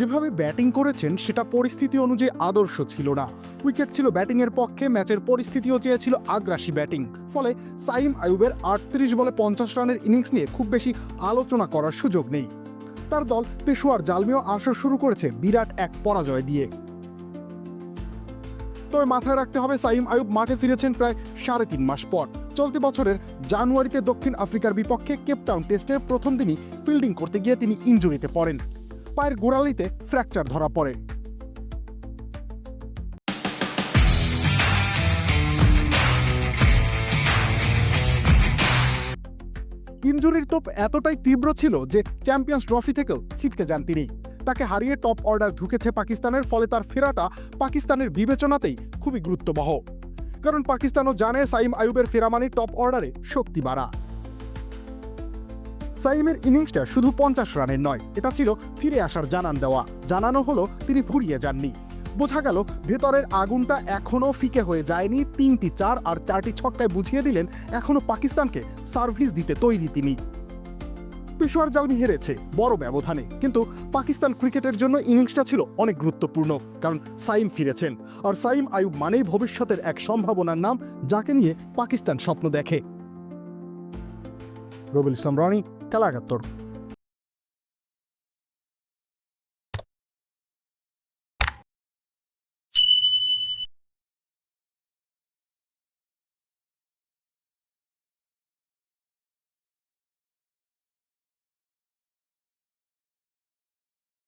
যেভাবে ব্যাটিং করেছেন, সেটা পরিস্থিতি অনুযায়ী আদর্শ ছিল না। উইকেট ছিল ব্যাটিংয়ের পক্ষে, ম্যাচের পরিস্থিতিও চেয়েছিল আগ্রাসী ব্যাটিং। ফলে সাইম আয়ুবের আটত্রিশ বলে পঞ্চাশ রানের ইনিংস নিয়ে খুব বেশি আলোচনা করার সুযোগ নেই। তার দল পেশোয়ার জালমিও আসর শুরু করেছে বিরাট এক পরাজয় দিয়ে। তবে মাথায় রাখতে হবে, সাইম আয়ুব মাঠে ফিরেছেন প্রায় সাড়ে তিন মাস পর। চলতি বছরের জানুয়ারিতে দক্ষিণ আফ্রিকার বিপক্ষে কেপটাউন টেস্টের প্রথম দিনই ফিল্ডিং করতে গিয়ে তিনি ইঞ্জুরিতে পড়েন। পায়ের গোড়ালিতে ফ্র্যাকচার ধরা পড়ে। ইনজুরির তোপ এতটাই তীব্র ছিল যে চ্যাম্পিয়ন্স ট্রফি থেকেও ছিটকে যান তিনি। তাকে হারিয়ে টপ অর্ডার ঢুকেছে পাকিস্তানের, ফলে তার ফেরাটা পাকিস্তানের বিবেচনাতেই খুবই গুরুত্ববহ। কারণ পাকিস্তানও জানে সাইম আয়ুবের ফেরা টপ অর্ডারে শক্তি বাড়া। সাইমের ইনিংসটা শুধু পঞ্চাশ রানের নয়, এটা ছিল ফিরে আসার জানান দেওয়া। জানানো হলো তিনি ফুরিয়ে যাননি। বোঝা গেল, ভেতরের আগুনটা এখনও ফিকে হয়ে যায়নি। তিনটি চার আর চারটি ছক্কায় বুঝিয়ে দিলেন এখনও পাকিস্তানকে সার্ভিস দিতে তৈরি তিনি। পেশোয়ার জালমি হেরেছে, বড় ব্যবধানে। কিন্তু পাকিস্তান ক্রিকেটের জন্য ইনিংসটা ছিল অনেক গুরুত্বপূর্ণ, কারণ সাইম ফিরেছেন। আর সাইম আয়ুব মানেই ভবিষ্যতের এক সম্ভাবনার নাম, যাকে নিয়ে পাকিস্তান স্বপ্ন দেখে। রবিল ইসলাম, রনি। Cala a.